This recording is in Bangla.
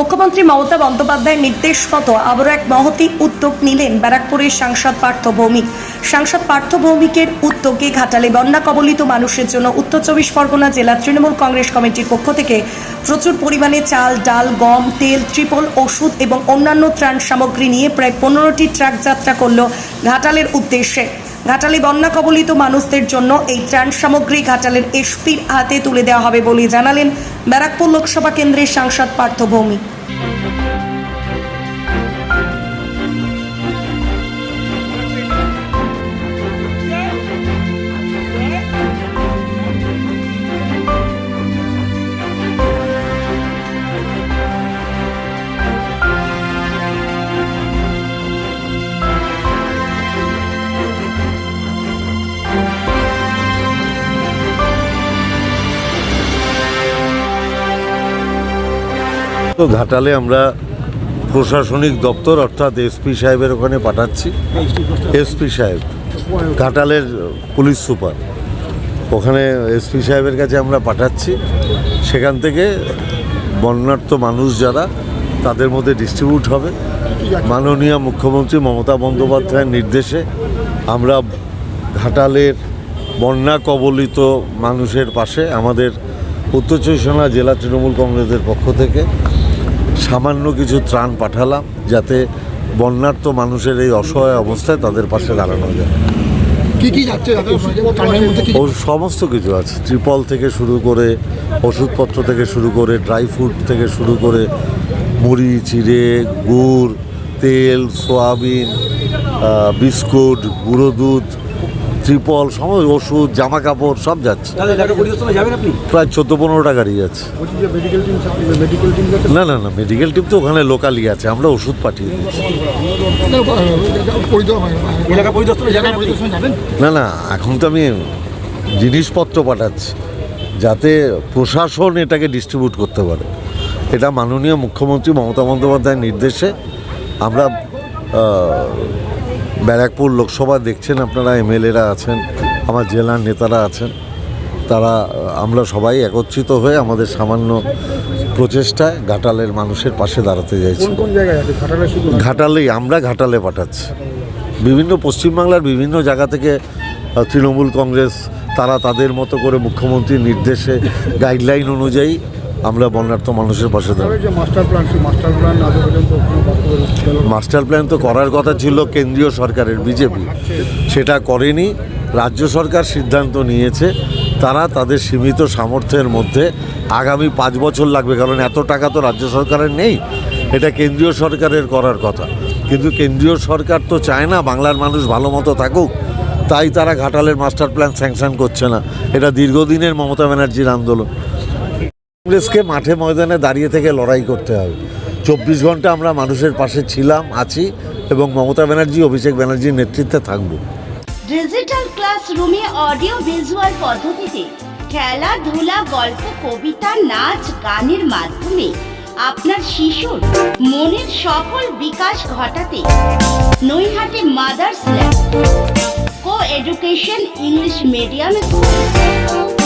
মুখ্যমন্ত্রী মমতা বন্দ্যোপাধ্যায়ের নির্দেশ মতো আবারও এক মহতি উদ্যোগ নিলেন ব্যারাকপুরের সাংসদ পার্থ ভৌমিক। সাংসদ পার্থ ভৌমিকের উদ্যোগে ঘাটালে বন্যা কবলিত মানুষের জন্য উত্তর চব্বিশ পরগনা জেলা তৃণমূল কংগ্রেস কমিটির পক্ষ থেকে প্রচুর পরিমাণে চাল, ডাল, গম, তেল, ত্রিপল, ওষুধ এবং অন্যান্য ত্রাণ সামগ্রী নিয়ে প্রায় পনেরোটি ট্রাক যাত্রা করল ঘাটালের উদ্দেশ্যে। ঘাটালে বন্যা কবলিত মানুষদের জন্য এই ত্রাণ সামগ্রী ঘাটালের এসপির হাতে তুলে দেওয়া হবে বলে জানালেন ব্যারাকপুর লোকসভা কেন্দ্রের সাংসদ পার্থ ভৌমিক। তো ঘাটালে আমরা প্রশাসনিক দপ্তর, অর্থাৎ এসপি সাহেবের ওখানে পাঠাচ্ছি। এসপি সাহেব, ঘাটালের পুলিশ সুপার। ওখানে এসপি সাহেবের কাছে আমরা পাঠাচ্ছি। সেখান থেকে বন্যার্থ মানুষ যারা, তাদের মধ্যে ডিস্ট্রিবিউট হবে। মাননীয় মুখ্যমন্ত্রী মমতা বন্দ্যোপাধ্যায়ের নির্দেশে আমরা ঘাটালের বন্যা কবলিত মানুষের পাশে আমাদের উত্তর চব্বিশ জেলা তৃণমূল কংগ্রেসের পক্ষ থেকে সামান্য কিছু ত্রাণ পাঠালাম যাতে বন্যার্থ মানুষের এই অসহায় অবস্থায় তাদের পাশে দাঁড়ানো যায়। কি কি যাচ্ছে দাদা ত্রাণের মধ্যে কি ও সমস্ত কিছু আছে। ত্রিপল থেকে শুরু করে ওষুধপত্র থেকে শুরু করে ড্রাই ফ্রুট থেকে শুরু করে মুড়ি চিড়ে গুড় তেল সোয়াবিন বিস্কুট গুঁড়ো দুধ ত্রিপল সমস্ত ওষুধ জামা কাপড় সব যাচ্ছে। তাহলে এলাকা পরিদর্শনে যাবেন আপনি? প্রায় চোদ্দ পনেরোটা গাড়ি যাচ্ছে। না না না মেডিকেল টিম তো ওখানে লোকালি আছে আমরা ওষুধ পাঠিয়ে দিচ্ছি। না না এখন তো আমি জিনিসপত্র পাঠাচ্ছি যাতে প্রশাসন এটাকে ডিস্ট্রিবিউট করতে পারে। এটা মাননীয় মুখ্যমন্ত্রী মমতা বন্দ্যোপাধ্যায়ের নির্দেশে আমরা ব্যারাকপুর লোকসভা দেখছেন আপনারা এমএলএরা আছেন আমার জেলার নেতারা আছেন। তারা আমরা সবাই একত্রিত হয়ে আমাদের সামান্য প্রচেষ্টায় ঘাটালের মানুষের পাশে দাঁড়াতে চাইছি। ঘাটালেই আমরা ঘাটালে পাঠাচ্ছি। বিভিন্ন পশ্চিমবাংলার বিভিন্ন জায়গা থেকে তৃণমূল কংগ্রেস তারা তাদের মতো করে মুখ্যমন্ত্রীর নির্দেশে গাইডলাইন অনুযায়ী আমরা বন্যার্থ মানুষের পাশে দাঁড়াই। মাস্টার প্ল্যান তো করার কথা ছিল কেন্দ্রীয় সরকারের বিজেপি। সেটা করেনি। রাজ্য সরকার সিদ্ধান্ত নিয়েছে। তারা তাদের সীমিত সামর্থ্যের মধ্যে আগামী পাঁচ বছর লাগবে। কারণ এত টাকা তো রাজ্য সরকারের নেই। এটা কেন্দ্রীয় সরকারের করার কথা। কিন্তু কেন্দ্রীয় সরকার তো চায় না বাংলার মানুষ ভালো মতো থাকুক। তাই তারা ঘাটালের মাস্টার প্ল্যান স্যাংশন করছে না। এটা দীর্ঘদিনের মমতা ব্যানার্জির আন্দোলন। কংগ্রেসকে মাঠে ময়দানে দাঁড়িয়ে থেকে লড়াই করতে হবে। চব্বিশ ঘণ্টা আমরা মানুষের পাশে ছিলাম, আছি এবং মমতা ব্যানার্জি, অভিষেক ব্যানার্জির নেতৃত্বে থাকব। ডিজিটাল ক্লাসরুমে অডিও ভিজুয়াল পদ্ধতিতে খেলাধুলা গল্প, কবিতা, নাচ, গানের মাধ্যমে আপনার শিশুর মনের সকল বিকাশ ঘটাতে Naihati mother's lab. Co education English medium school